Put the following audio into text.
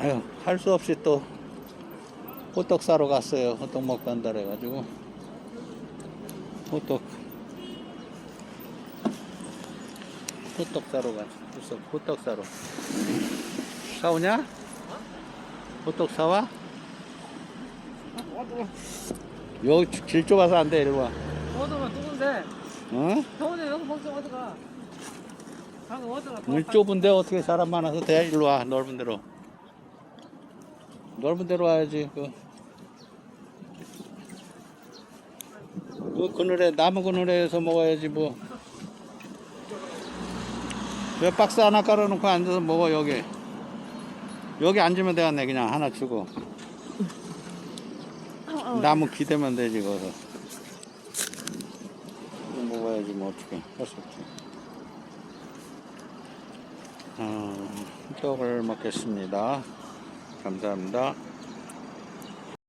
아유, 할 수 없이 또 호떡 사러 갔어요. 호떡 먹고 간다 그래가지고. 호떡. 호떡 사러 갔어. 호떡 사러. 사오냐? 호떡 사와? 여기 길 좁아서 안 돼, 이리 와. 어디가 누군데? 어? 더운데 여기 먹자 어디가? 방금 어디가? 물 좁은데 어떻게 사람 많아서 돼? 일로 와, 넓은 데로. 넓은 데로 와야지, 그. 그 그늘에, 나무 그늘에서 먹어야지, 뭐. 왜 박스 하나 깔아놓고 앉아서 먹어, 여기. 여기 앉으면 되겠네, 그냥 하나 주고. 나무 기대면 되지, 거기서. 먹어야지, 뭐, 어떻게. 할 수 없지. 어, 떡을 먹겠습니다. 감사합니다.